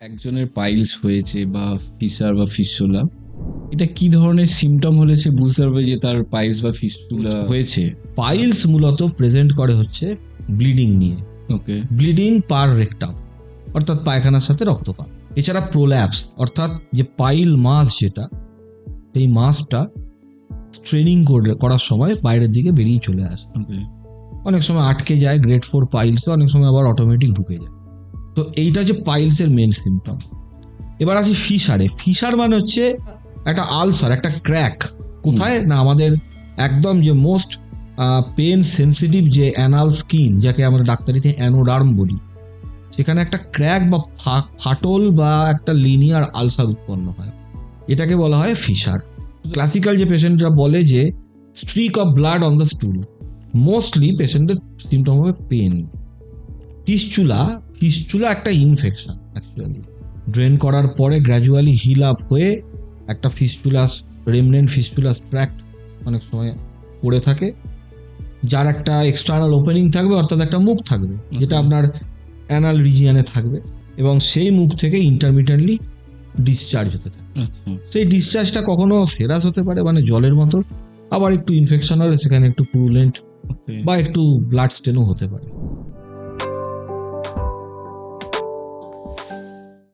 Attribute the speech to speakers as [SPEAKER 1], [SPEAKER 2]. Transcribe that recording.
[SPEAKER 1] একজনের পাইলস হয়েছে বা ফিসার বা ফিস্টুলা এটা কি ধরনের সিমটম হলে সে বুঝতে পারবে যে তার পাইলস বা ফিস্টুলা হয়েছে?
[SPEAKER 2] পাইলস মূলত প্রেজেন্ট করে হচ্ছে ব্লিডিং নিয়ে।
[SPEAKER 1] ওকে
[SPEAKER 2] ব্লিডিং পার রেকটাম অর্থাৎ পায়খানার সাথে রক্তপাত। এছাড়া প্রোল্যাপস অর্থাৎ যে পাইল মাস যেটা সেই মাসটা ট্রেনিং করার সময় বাইরের দিকে বেরিয়ে চলে আসে। অনেক সময় আটকে যায় গ্রেড ফোর পাইলসে অনেক সময় আবার অটোমেটিক ঢুকে যায়। তো এইটা হচ্ছে পাইলসের মেন সিমটম এবার আসি ফিসারে ফিসার মানে হচ্ছে একটা আলসার একটা ক্র্যাক কোথায়? না আমাদের একদম যে মোস্ট পেন সেন্সিটিভ যে অ্যানাল স্কিন যাকে আমরা ডাক্তারিতে অ্যানোডার্ম বলি সেখানে একটা ক্র্যাক বা ফাটল বা একটা লিনিয়ার আলসার উৎপন্ন হয়। এটাকে বলা হয় ফিসার ক্লাসিক্যাল যে পেশেন্টরা বলে যে streak of blood on the stool mostly পেশেন্টের সিমটম হবে পেন ফিস্চুলা ফিস্চুলা একটা ইনফেকশন অ্যাকচুয়ালি ড্রেন করার পরে গ্র্যাজুয়ালি হিল আপ হয়ে একটা ফিস্চুলাস রেমনেন্ট ফিস্চুলাস ট্র্যাক্ট অনেক সময় পড়ে থাকে যার একটা এক্সটার্নাল ওপেনিং থাকবে অর্থাৎ একটা মুখ থাকবে যেটা আপনার অ্যানাল রিজিয়ানে থাকবে এবং সেই মুখ থেকে ইন্টারমিডিয়েটলি ডিসচার্জ হতে থাকে।
[SPEAKER 1] আচ্ছা।
[SPEAKER 2] সেই ডিসচার্জটা কখনো সেরাস হতে পারে মানে জলের মতো আবার একটু ইনফেকশন হলে সেখানে একটু পুরুলেন্ট বা একটু ব্লাড স্টেনও হতে পারে।